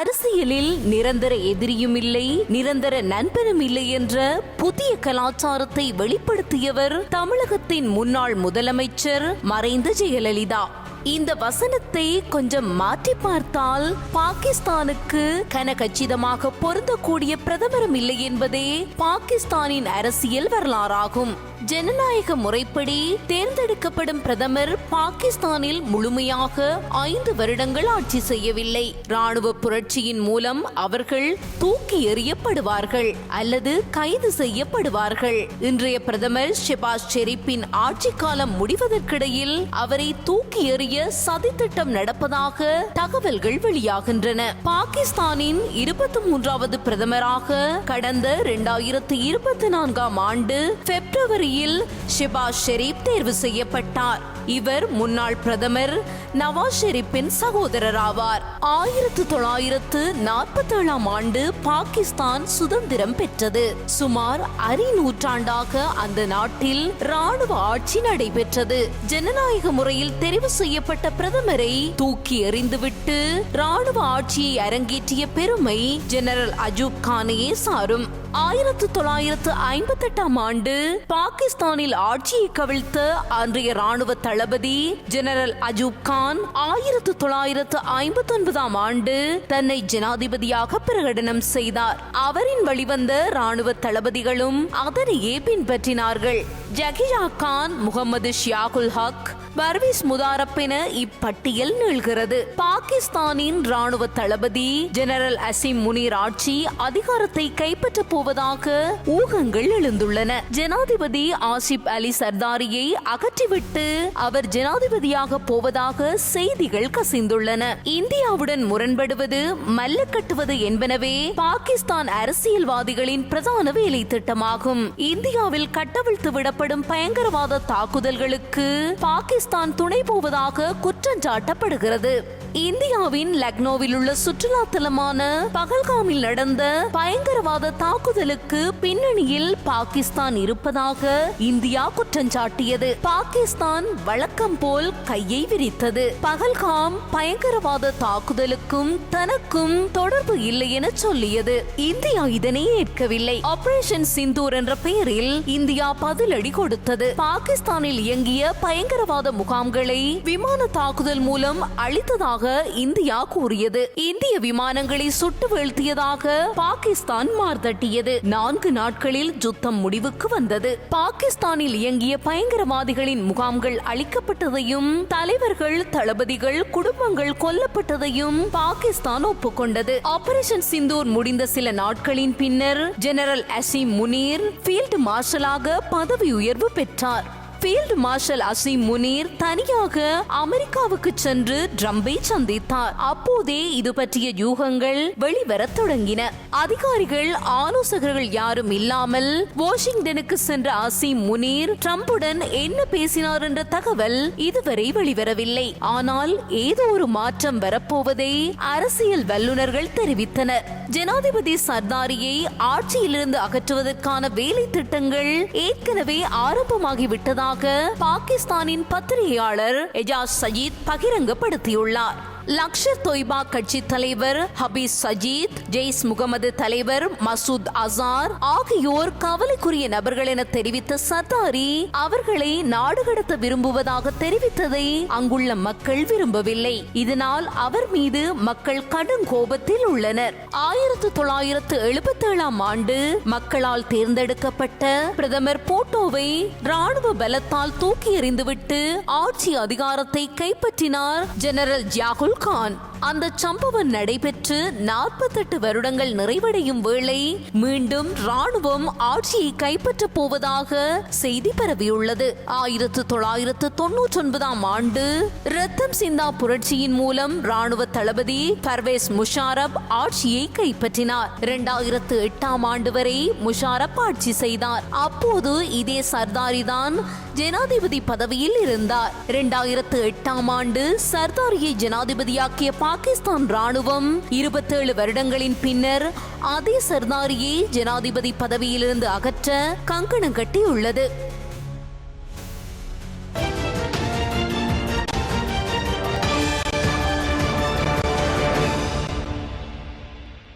ആര് அரசியலில் நிரந்தர எதிரியும் இல்லை நிரந்தர நண்பனும் இல்லை என்ற புதிய கலாச்சாரத்தை வெளிப்படுத்தியவர் தமிழகத்தின் முன்னாள் முதலமைச்சர் மறைந்த ஜெயலலிதா. இந்த வசனத்தை கொஞ்சம் மாற்றி பார்த்தால் பாகிஸ்தானுக்கு கனகச்சிதமாக பொருந்தக்கூடிய பிரதமரும் இல்லை என்பதே பாகிஸ்தானின் அரசியல் வரலாறாகும். ஜனநாயக முறைப்படி தேர்ந்தெடுக்கப்படும் பிரதமர் பாகிஸ்தானில் முழுமையாக ஐந்து வருடங்கள் ஆட்சி செய்யவில்லை. ராணுவ புரட்சியின் மூலம் அவர்கள் தூக்கி எறியப்படுவார்கள் அல்லது கைது செய்யப்படுவார்கள். இன்றைய பிரதமர் ஷெபாஸ் ஷெரீப்பின் ஆட்சி காலம் முடிவதற்கிடையில் அவரை தூக்கி எறிய சதித்திட்டம் நடப்பதாக தகவல்கள் வெளியாகின்றன. பாகிஸ்தானின் இருபத்தி மூன்றாவது பிரதமராக கடந்த இரண்டாயிரத்தி இருபத்தி நான்காம் ஆண்டு பிப்ரவரியில் ஷெபாஸ் ஷெரீப் தேர்வு செய்யப்பட்டார். இவர் முன்னாள் பிரதமர் நவாஸ் ஷெரீப்பின் சகோதரர் ஆவார் ஆயிரத்து தொள்ளாயிரத்து நாற்பத்தி ஏழாம் ஆண்டு பாகிஸ்தான் சுதந்திரம் பெற்றது. சுமார் அரை நூற்றாண்டாக அந்த நாட்டில் ராணுவ ஆட்சி நடைபெற்றது. ஜனநாயக முறையில் தெரிவு செய்யப்பட்ட பிரதமரை தூக்கி எறிந்துவிட்டு ராணுவ ஆட்சியை அரங்கேற்றிய பெருமை ஜெனரல் அஜூப் கானையே சாரும். ஆயிரத்து தொள்ளாயிரத்து ஐம்பத்தி எட்டாம் ஆண்டு பாகிஸ்தானில் ஆட்சியை கவிழ்த்த அன்றைய ராணுவ தளபதி ஜெனரல் அஜூப் கான் ஆயிரத்து தொள்ளாயிரத்து ஐம்பத்தி ஒன்பதாம் ஆண்டு தன்னை ஜனாதிபதியாக பிரகடனம் செய்தார். அவரின் வழிவந்த ராணுவ தளபதிகளும் அதனையே பின்பற்றினார்கள். ஜகியா கான் முகமது ஷியாகுல் ஹக் பர்வீஸ் முதாரப் இப்பட்டியல் நீள்கிறது பாகிஸ்தானின் ராணுவ தளபதி ஜெனரல் அசிம் முனீர் ஆட்சி அதிகாரத்தை கைப்பற்றப் போவதாக ஊகங்கள் எழுந்துள்ளன. ஜனாதிபதி ஆசிப் அலி சர்தாரியை அகற்றிவிட்டு அவர் ஜனாதிபதியாக போவதாக செய்திகள் கசிந்துள்ளன. இந்தியாவுடன் முரண்படுவது மல்ல கட்டுவது என்பனவே பாகிஸ்தான் அரசியல்வாதிகளின் பிரதான வேலை திட்டமாகும் இந்தியாவில் கட்டவிழ்த்து விடப்படும் பயங்கரவாத தாக்குதல்களுக்கு பாகிஸ்தான் துணை போவதாக குற்றஞ்சாட்டப்படுகிறது இந்தியாவின் லக்னோவில் உள்ள சுற்றுலா தலமான பகல்காமில் நடந்த பயங்கரவாத தாக்குதலுக்கு பின்னணியில் பாகிஸ்தான் இருப்பதாக இந்தியா குற்றஞ்சாட்டியது பாகிஸ்தான் வழக்கம் போல் கையை விரித்தது. பகல்காம் பயங்கரவாத தாக்குதலுக்கும் தனக்கும் தொடர்பு இல்லை என சொல்லியது. இந்தியா இதனை ஏற்கவில்லை. ஆபரேஷன் சிந்தூர் என்ற பெயரில் இந்தியா பதிலடி கொடுத்தது. பாகிஸ்தானில் இயங்கிய பயங்கரவாத முகாம்களை விமான தாக்குதல் மூலம் அழித்ததாக இந்தியா கூறியது. இந்திய விமானங்களை சுட்டு வீழ்த்தியதாக பாகிஸ்தான் மார்தட்டியது. நான்கு நாட்களில் யுத்தம் முடிவுக்கு வந்தது. பாகிஸ்தானில் இயங்கிய பயங்கரவாதிகளின் முகாம்கள் அழிக்கப்பட்டதையும் தலைவர்கள் தளபதிகள் குடும்பங்கள் கொல்லப்பட்டதையும் பாகிஸ்தான் ஒப்புக்கொண்டது. ஆபரேஷன் சிந்தூர் முடிந்த சில நாட்களின் பின்னர் ஜெனரல் அசீம் முனீர் ஃபீல்டு மார்ஷலாக பதவி உயர்வு பெற்றார். ஃபீல்டு மார்ஷல் அசீம் முனீர் தனியாக அமெரிக்காவுக்கு சென்று ட்ரம்பை சந்தித்தார். அப்போதே இது பற்றிய யூகங்கள் வெளிவரத் தொடங்கின. அதிகாரிகள் ஆலோசகர்கள் யாரும் இல்லாமல் வாஷிங்டனுக்கு சென்ற அசீம் முனீர் ட்ரம்புடன் என்ன பேசினார் என்ற தகவல் இதுவரை வெளிவரவில்லை. ஆனால் ஏதோ ஒரு மாற்றம் வரப்போவதை அரசியல் வல்லுநர்கள் தெரிவித்தனர். ஜனாதிபதி சர்தாரியை ஆட்சியிலிருந்து அகற்றுவதற்கான வேலை திட்டங்கள் ஏற்கனவே ஆரம்பமாகிவிட்டதாக பாகிஸ்தானின் பத்திரிகையாளர் எஜாஸ் சஜீத் பகிரங்கப்படுத்தியுள்ளார். லக்ஷர் தொய்பா கட்சி தலைவர் ஹபீஸ் சஜீத் ஜெய்ஸ் முகமது தலைவர் மசூத் அசார் ஆகியோர் கவலைக்குரிய நபர்கள் என தெரிவித்த சத்தாரி அவர்களை நாடு கடத்த விரும்புவதாக தெரிவித்ததை அங்குள்ள மக்கள் விரும்பவில்லை. இதனால் அவர் மீது மக்கள் கடும் கோபத்தில் உள்ளனர். ஆயிரத்து தொள்ளாயிரத்து எழுபத்தி ஏழாம் ஆண்டு மக்களால் தேர்ந்தெடுக்கப்பட்ட பிரதமர் போட்டோவை ராணுவ பலத்தால் தூக்கி எறிந்துவிட்டு ஆட்சி அதிகாரத்தை கைப்பற்றினார் ஜெனரல் ஜியாகுல் கான் அந்த சம்பவம் நடைபெற்று நாற்பத்தெட்டு வருடங்கள் நிறைவடையும் வேளை மீண்டும் ராணுவம் ஆட்சியை கைப்பற்றப் போவதாக செய்தி பரவியுள்ளது. ஆயிரத்து தொள்ளாயிரத்து தொன்னூற்றி ஒன்பதாம் ஆண்டு ரத்தம் சிந்தா புரட்சியின் மூலம் ராணுவ தளபதி பர்வேஸ் முஷாரப் ஆட்சியை கைப்பற்றினார். இரண்டாயிரத்து எட்டாம் ஆண்டு வரை முஷாரப் ஆட்சி செய்தார். அப்போது இதே சர்தாரி தான் ஜனாதிபதி பதவியில் இருந்தார். இரண்டாயிரத்து எட்டாம் ஆண்டு சர்தாரியை ஜனாதிபதி தளபதியாக்கிய பாகிஸ்தான் ராணுவம் இருபத்தேழு வருடங்களின் பின்னர் அதே சர்தாரியை ஜனாதிபதி பதவியிலிருந்து அகற்ற கங்கணம் கட்டியுள்ளது.